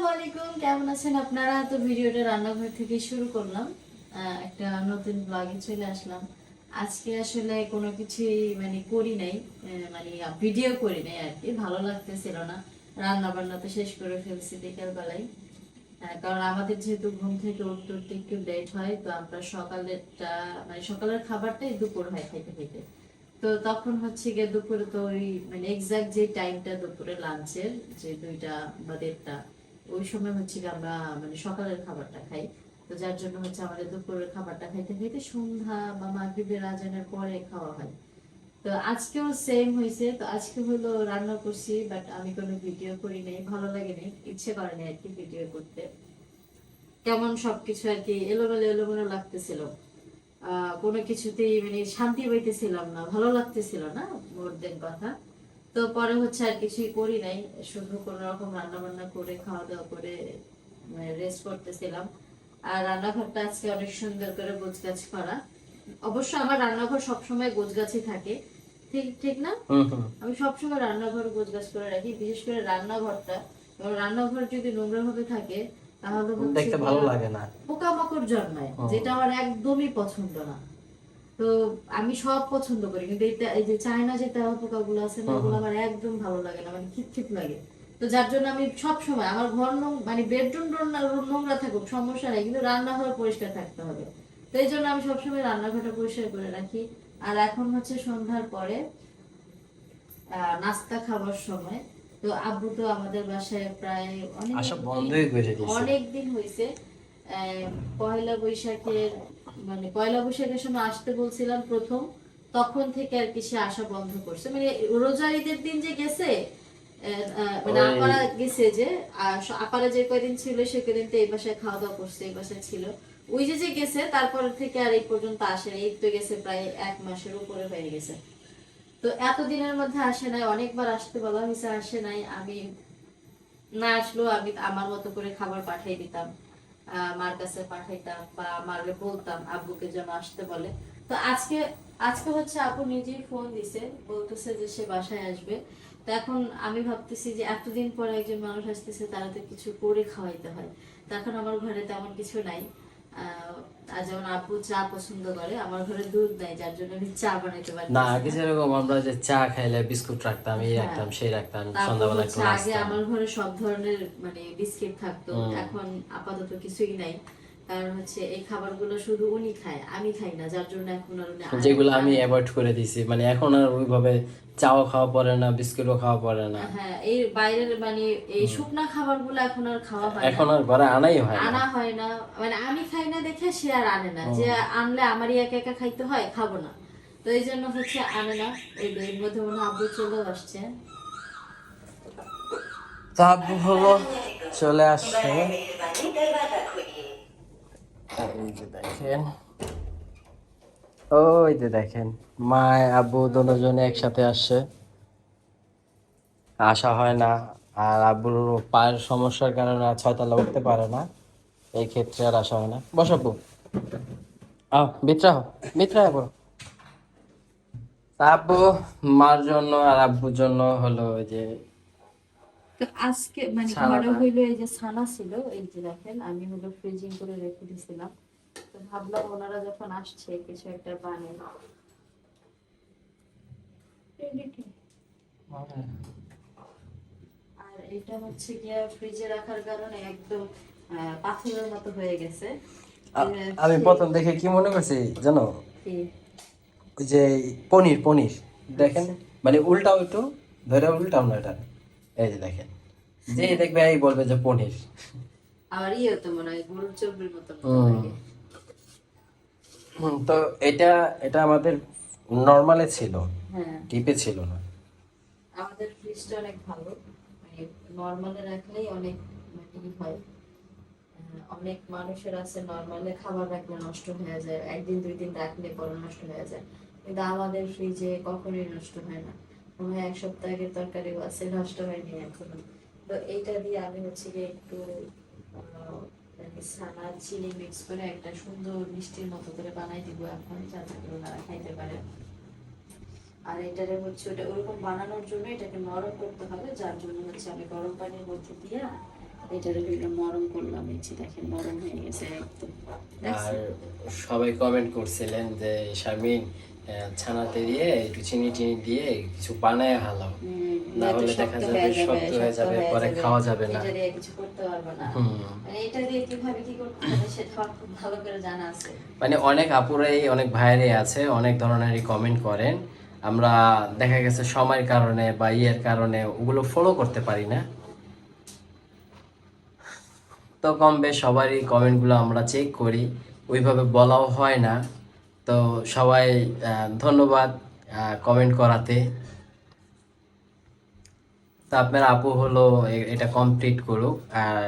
আসসালামু আলাইকুম, কেমন আছেন আপনারা? তো ভিডিওটা রান্নাঘর থেকে শুরু করলাম। একটা নতুন ব্লগে চলে আসলাম। আজকে আসলে কোনো কিছুই মানে করি নাই মানে ভিডিও করি নাই আর কি। ভালো লাগতেছিল না। রান্না বান্না তো শেষ করে ফেলছি বিকেল বেলায়। কারণ আমাদের যেহেতু ঘুম থেকে উঠতে উঠতে একটু লেট হয়, তো আমরা সকালেরটা মানে সকালের খাবারটাই দুপুর হয় খাইতে খাইতে তো তখন হচ্ছে গিয়ে দুপুরে তো ওই মানে এক্সাক্ট যে টাইমটা দুপুরে লাঞ্চের যে দুইটা বা দেড়টা ওই সময় হচ্ছে আমরা মানে সকালের খাবারটা খাই। তো যার জন্য হচ্ছে আমাদের দুপুরের খাবারটা খাইতে খাইতে সন্ধ্যা বা মাগরিবের আজানের পরে খাওয়া হয়। তো আজকেও সেম হয়েছে তো আজকে হলো রান্না করছি বাট আমি কোনো ভিডিও করি নাই, ভালো লাগে নাই, ইচ্ছে করে নাই আর কি ভিডিও করতে। কেমন সবকিছু আর কি, এলোমেলো এলোমেলো লাগতেছিল। কোনো কিছুতেই মানে শান্তি পাইতেছিলাম না, ভালো লাগতেছিল না মোর দেন কথা। তো পরে হচ্ছে আর কিছুই করি নাই শুধু কোনো রকম রান্না বান্না করে খাওয়া দাওয়া করে রেস্ট করতেছিলাম। আর রান্নাঘরটা আজকে অনেক সুন্দর করে গোছগাছ করা। অবশ্য আমার রান্নাঘর সবসময় গোছগাছই থাকে। ঠিক ঠিক না? আমি সবসময় রান্নাঘর গোছগাছ করে রাখি বিশেষ করে রান্নাঘরটা। রান্নাঘর যদি নোংরা ভাবে থাকে তাহলে দেখতে ভালো লাগে না। পোকামাকড় জন্মায় যেটা আমার একদমই পছন্দ না। তো আমি সব পছন্দ করি কিন্তু এটা এই যে চায়না যে তেল পোকাগুলো আছে না ওগুলো আমার একদম ভালো লাগে না মানে খিটখিট লাগে। তো যার জন্য আমি সব সময় আমার ঘর নোং- মানে বেডরুম নোংরা থাকুক সমস্যা নেই কিন্তু রান্নাঘর পরিষ্কার থাকতে হবে। তো এই জন্য আমি সবসময় রান্নাঘরটা পরিষ্কার করে রাখি। আর এখন হচ্ছে সন্ধ্যার পরে আহ, নাস্তা খাবার সময়। তো আব্বু তো আমাদের বাসায় প্রায় অনেক অনেক দিন হয়েছে পয়লা বৈশাখের মানে পয়লা বৈশাখের সময় আসতে বলছিলাম প্রথম তখন থেকে আর কি সে আসা বন্ধ করছে। মানে রোজার ঈদের দিন যে গেছে মানে আপারা গেছে যে আপারা যে কয়দিন ছিল সে কয়দিন তো এই বাসায় খাওয়া দাওয়া করছে এই বাসায় ছিল। ওই যে যে গেছে তারপর থেকে আর এই পর্যন্ত আসে এই তো গেছে প্রায় এক মাসের উপরে হয়ে গেছে। তো এতদিনের মধ্যে আসে নাই অনেকবার আসতে বলা হয়েছে আসে নাই। আমি না আসলেও আমি আমার মতো করে খাবার পাঠিয়ে দিতাম। মার কাছে পাঠাইতাম বা মারলে বলতাম, আব্বুকে যেন আসতে বলে। তো আজকে আজকে হচ্ছে আপু নিজেই ফোন দিছে, বলতেছে যে সে বাসায় আসবে। তো এখন আমি ভাবতেছি যে এতদিন পরে একজন মানুষ আসতেছে তারা তো কিছু করে খাওয়াইতে হয়। তো এখন আমার ঘরে তেমন কিছু নাই। আর যেমন আপু চা পছন্দ করে আমার ঘরে দুধ নাই যার জন্য আমি চা বানাইতে পারি না আগে যেরকম আমরা যে চা খাইলে বিস্কুট রাখতাম এই হ্যাঁ। রাখতাম সেই রাখতাম তারপর সন্ধ্যাবেলা একটু আগে আমার ঘরে সব ধরনের মানে বিস্কিট থাকতো এখন আপাতত কিছুই নাই। কারণ হচ্ছে এই খাবারগুলো শুধু উনি খায় আমি খাই না যার জন্য এখন আর যেগুলো আমি অ্যাভয়েড করে দিছি মানে এখন আর ওইভাবে চাও খাওয়া পড়ে না বিস্কুটও খাওয়া পড়ে না। হ্যাঁ এই বাইরের মানে এই শুকনা খাবারগুলো এখন আর খাওয়া হয় এখন আর ঘরে আনাই হয় না। আনা হয় না মানে আমি খাই না দেখে সে আর আনে না। যে আনলে আমারই একা একা খাইতে হয় খাব না। তো এই জন্য হচ্ছে আনে না। এই এর মধ্যে মনে আব্বু চলেও আসছে। তো আব্বু হলো চলে আসছে। ওই যে দেখেন মা আব্বু দুজনে একসাথে আসছে। আসা হয় না, আর আব্বুর পায়ের সমস্যার কারণে ছয়তলা উঠতে পারে না। এই ক্ষেত্রে আর আসা হয় না। বস আব্বু। আও বিত্রা হও বিত্রা তা আব্বু, মার জন্য আর আব্বুর জন্য হলো যে তো আজকে মানে ঘরে হইল এই যে ছানা ছিল এই যে দেখেন আমি হলো ফ্রিজিং করে রেখে দিয়েছিলাম তো ভাবলাম ওনারা যখন আসছে কিছু একটা বানাই। আর এটা হচ্ছে গিয়ে ফ্রিজে রাখার কারণে একদম আহ, পাথরের মতো হয়ে গেছে। আমি প্রথম দেখে কি মনে করছি জানো? যে পনির পনির। দেখেন মানে উল্টাও একটু ধরে উল্টাও না এটা। এই যে দেখেন। যে দেখবে এই বলবে যে পনির। আবার ইয়ে তো মনে হয় গরুর চর্বির মতো। তো এটা এটা আমাদের নর্মালে ছিল। হ্যাঁ। টিপে ছিল না। আমাদের ফ্রিজটা অনেক ভালো। মানে নর্মালে রাখলেই অনেক মানে হয়। অনেক মানুষের আছে নর্মালে খাবার রাখলে নষ্ট হয়ে যায়। একদিন দুই দিন রাখলে পরে নষ্ট হয়ে যায়। কিন্তু আমাদের ফ্রিজে কখনোই নষ্ট হয় না। হয় এক সপ্তাহ আছে নষ্ট হয়নি এখনও। তো এইটা দিয়ে আমি হচ্ছে একটু মানে চিনি মিক্স করে একটা সুন্দর মিষ্টির মতো করে বানাই দিব এখন যাতে করে খাইতে পারে। আর এটারে হচ্ছে ওটা ওরকম বানানোর জন্য এটাকে নরম করতে হবে যার জন্য হচ্ছে আমি গরম পানির মধ্যে দিয়ে করলাম। হয়ে গেছে সবাই কমেন্ট করছিলেন যে শারমিন আহ, ছানাতে দিয়ে একটু চিনি টিনি দিয়ে কিছু বানায় হালাও না হলে দেখা যাবে শক্ত হয়ে যাবে পরে খাওয়া যাবে না। কিছু করতে পারবে না। মানে এটা দিয়ে কীভাবে কি করতে হবে সেটা ভালো করে জানা আছে। মানে অনেক আপুরাই অনেক ভাইরাই আছে অনেক ধরনেরই কমেন্ট করেন। আমরা দেখা গেছে সময়ের কারণে বা ইয়ের কারণে ওগুলো ফলো করতে পারি না। তো কম বেশ সবারই কমেন্টগুলো আমরা চেক করি। ওইভাবে বলাও হয় না। তো সবাই ধন্যবাদ কমেন্ট করাতে। তো আপনার আপু হলো এটা কমপ্লিট করুক, আর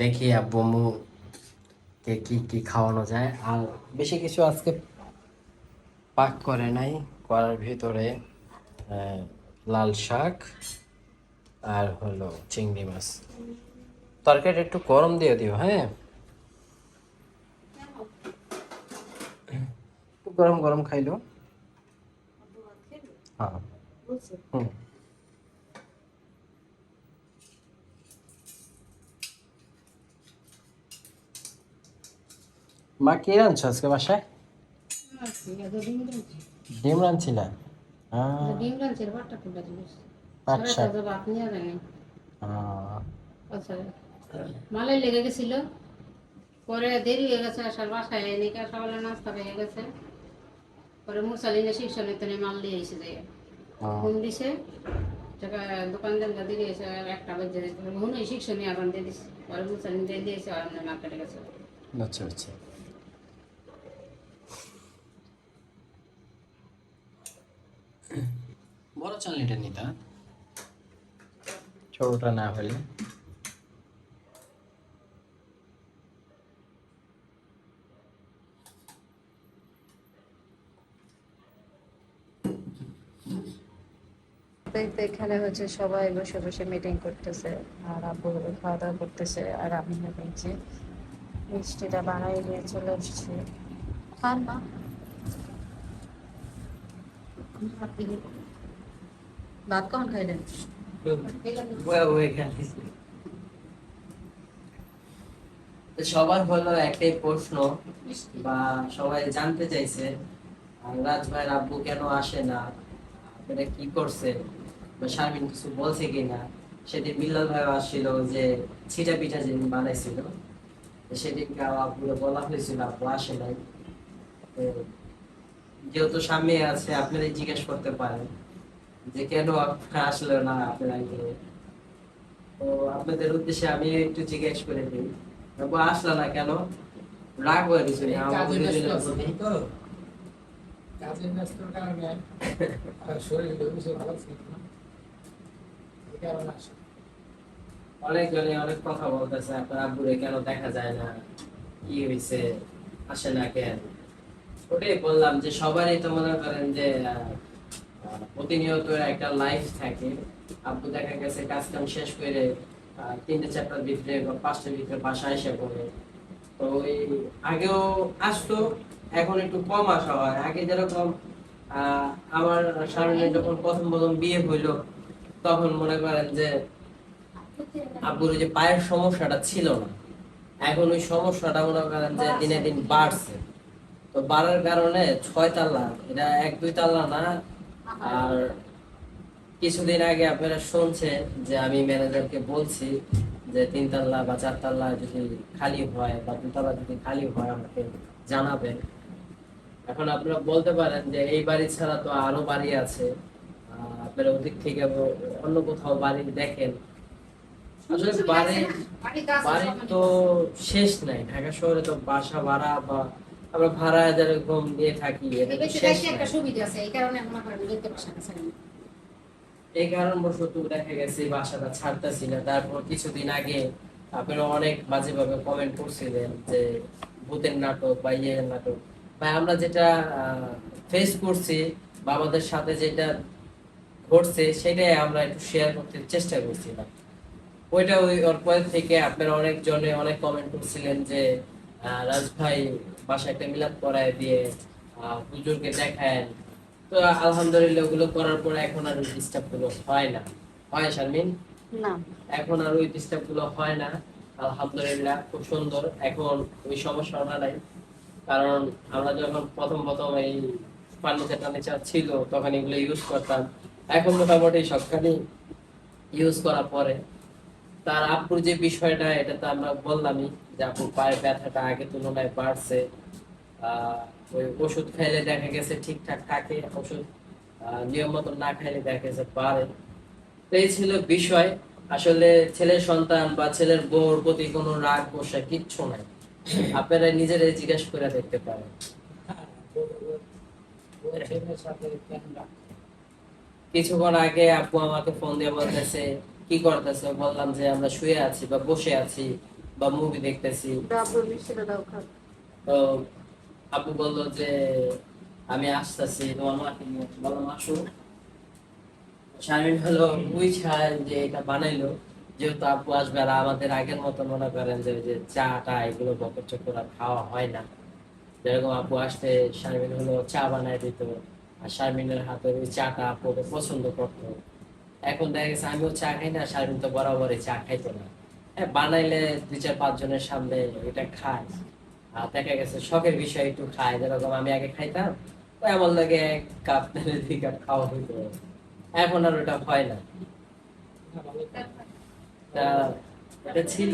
দেখি আব্বু কে কি কি খাওয়ানো যায়। আর বেশি কিছু আজকে পাক করে নাই করার ভিতরে লাল শাক আর হলো চিংড়ি মাছ। তরকারিটা একটু গরম দিয়ে দিও হ্যাঁ? গরম গরম খাইলো। হ্যাঁ। হুম। মা কি রাঁধছো আজকে বাসায়? ডিম রাঁধছিল? আহ, আচ্ছা। মালাই লেগে গেছিল। পরে দেরি হয়ে গেছে আসার বাসায় এনে সকালে নাস্তা হয়ে গেছে। পরে মুরসালিনে শিক্ষণ এখানে মাল দিয়ে এসে যায় ফোন দিছে দোকানদার আর একটা বেজে দিয়েছে মনে হয় শিক্ষণ আবার দিয়ে দিছে। পরে মুরসালিন দিয়ে দিয়েছে আর মার্কেটে গেছে। আচ্ছা আচ্ছা। বড় চালনিটা নিতা। ছোটটা না হলে। তো এখানে হচ্ছে, সবাই বসে বসে মিটিং করতেছে, আর আব্বু খাওয়া দাওয়া করতেছে, আর আমি মিষ্টিটা বানাই নিয়ে চলে এসেছি। খান না ভাত কখন খাইলেন? সবার হলো একটাই প্রশ্ন, বা সবাই জানতে চাইছে রাজ ভাইয়ের আব্বু কেন আসে না? আপনারা কি করছে? বা শারমিন কিছু বলছে কিনা সেদিন বিল্লাল ভাই আসছিল যে ছিটা পিঠা যেদিন বানাইছিল তো সেদিনকে আব্বুরে বলা হয়েছিল আব্বু আসে নাই। যেহেতু সামনে আছে আপনারা জিজ্ঞেস করতে পারেন যে কেন আসলো না আপনারা তো আপনাদের উদ্দেশ্যে আমি একটু জিজ্ঞেস করে দিই আব্বু আসলো না কেন? রাগ হয়ে গেছিল কাজের ব্যস্ততার কারণে শরীর ভালো ছিল না। অনেকজনে অনেক কথা বলতেছে, আপনার আব্বুরে কেন দেখা যায় না? কি হয়েছে আসে না কেন? ওটাই বললাম যে সবারই তো মনে করেন যে প্রতিনিয়ত একটা লাইফ থাকে। আব্বু দেখা গেছে কাজ কাম শেষ করে তিনটে ভিতরে বা পাঁচটার ভিতরে এসে পড়ে। তো ওই আগেও আসতো, এখন একটু কম আসা হয়। আগে যেরকম আমার সামনে যখন প্রথম প্রথম বিয়ে হইল তখন মনে করেন যে আব্বুর যে পায়ের সমস্যাটা ছিল না। এখন ওই সমস্যাটা মনে করেন যে দিনে দিন বাড়ছে। তো বাড়ার কারণে ছয় তাল্লা এটা এক, দুই তাল্লা না, আর কিছুদিন আগে আপনারা শুনছেন যে আমি ম্যানেজারকে বলছি যে তিন তাল্লা বা চার তাল্লা যদি খালি হয় বা দুতলা যদি খালি হয় আমাকে জানাবেন। এখন আপনারা বলতে পারেন যে এই বাড়ি ছাড়া তো আরও বাড়ি আছে। আপনারা ওদিক থেকে অন্য কোথাও বাড়ি দেখেন। আসলে বাড়ি তো শেষ নাই। ঢাকা শহরে তো বাসা ভাড়া বা আমরা ভাড়া দিয়ে থাকি একটা সুবিধা আছে এই কারণে পারছে কারণবশত দেখা গেছে বাসাটা ছাড়তেছি না। তারপর কিছুদিন আগে আপনারা অনেক বাজে ভাবে কমেন্ট করছিলেন যে ভূতের নাটক বা ইয়ের নাটক। ভাই আমরা যেটা ফেস করছি বা আমাদের সাথে যেটা ঘটছে সেটাই আমরা একটু শেয়ার করতে চেষ্টা করছিলাম। ওইটা ওই ওর থেকে আপনারা অনেক জনে অনেক কমেন্ট করছিলেন যে রাজ ভাই বাসায় একটা মিলাদ করায় দিয়ে হুজুরকে দেখায় তো আলহামদুলিল্লাহ ওগুলো করার পরে এখন আর ডিস্টার্বগুলো হয় না। হয় শারমিন? না। এখন আর ওই ডিস্টার্বগুলো হয় না। আলহামদুলিল্লাহ খুব সুন্দর। এখন ওই সমস্যাটা নাই। কারণ আমরা যখন প্রথম প্রথম এই ফার্নিচার টার্নিচার ছিল তখন এগুলো ইউজ করতাম। এখন মোটামুটি সবখানি ইউজ করার পরে তার আপুর যে বিষয়টা, এটা তো আমরা বললামই যে আপুর পায়ের ব্যথাটা আগে তুলনায় বাড়ছে। ওই ওষুধ খাইলে দেখা গেছে ঠিকঠাক থাকে, ওষুধ নিয়ম মতো না খাইলে দেখা গেছে বাড়ে। তো এই ছিল বিষয়। আসলে ছেলের সন্তান বা ছেলের বউর প্রতি কোনো রাগ, গোসা কিচ্ছু নাই। আপনারা নিজেরাই জিজ্ঞেস করে দেখতে পারেন হ্যাঁ, ও- ও- ওর ছেলের সাথে কেন রাগ? কিছুক্ষণ আগে আপু আমাকে ফোন দিয়ে বলতেছে কি করতেছে? বললাম যে আমরা শুয়ে আছি বা বসে আছি বা মুভি দেখতেছি। তো আপু বলল যে আমি আসতেছি তোমার মাকে নিয়ে। বললাম আসো। শারমিন হলো বুঝায় যে এটা বানাইলো যেহেতু আপু আসবে আর আমাদের আগের মতো মনে করেন যে ওই যে চা টা এগুলো বকর চকর আর খাওয়া হয় না। যেরকম আপু আসতে শারমিন হলো চা বানায় দিত। আর শারমিনের হাতে ওই চাটা ওকে পছন্দ করতো। এখন দেখা গেছে আমিও চা খাই না, শারমিন তো বরাবরই চা খাইতো না। হ্যাঁ বানাইলে দুই চার পাঁচ জনের সামনে এটা খায়। আর দেখা গেছে শখের বিষয় একটু খায়, যেরকম আমি আগে খাইতাম তো এমন লাগে এক কাপ দুই কাপ খাওয়া হইতো। এখন আর ওটা হয় না। এটা ছিল।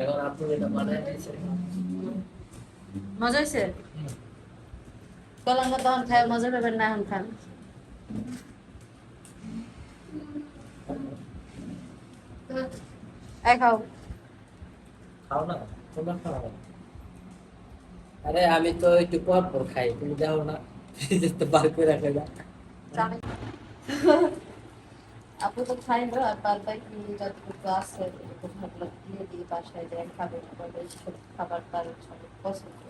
এখন আপনি এটা দিয়েছেন। মজা হয়েছে। কলঙ্কা তখন খায় মজা পাবেন না এখন খান খাও খাও না তোমরা খাও না আরে আমি তো একটু পর পর খাই তুমি যাও না তো বার করে রাখে না আপু তো খাই না আর যতটুকু আছে একটু ভাবলাম দিয়ে দিই বাসায় যায় খাবে খাবে খাবার তার পছন্দ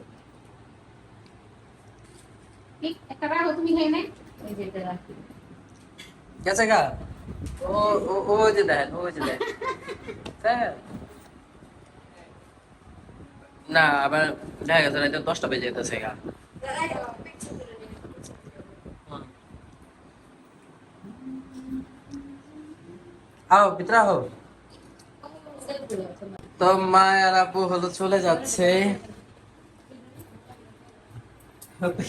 গেছে গা? ও ও যে ও যে দেখেন। না, আবার দেখা গেছে দশটা বেজে যেতেছে গা। আও আও। তো মা আর আপু হলো চলে যাচ্ছে।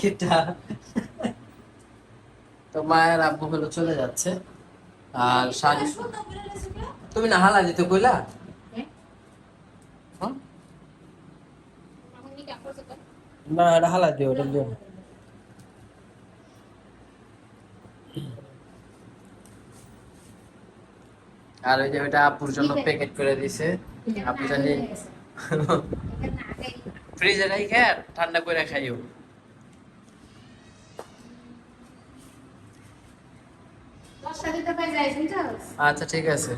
এটা। তো মায়ের আব্বু হলো চলে যাচ্ছে। আর শাড়ি তুমি না হালা দিতে কইলা? না এটা হালা দিও ওটা দিও আর ওই যে ওইটা আপুর জন্য প্যাকেট করে দিছে। আপু জানি ফ্রিজে রাখে ঠান্ডা করে খাইও দশটা দিতে পাই যাই শুনছো আচ্ছা ঠিক আছে।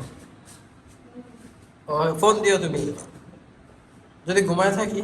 ফোন দিও তুমি। যদি ঘুমায় থাকি।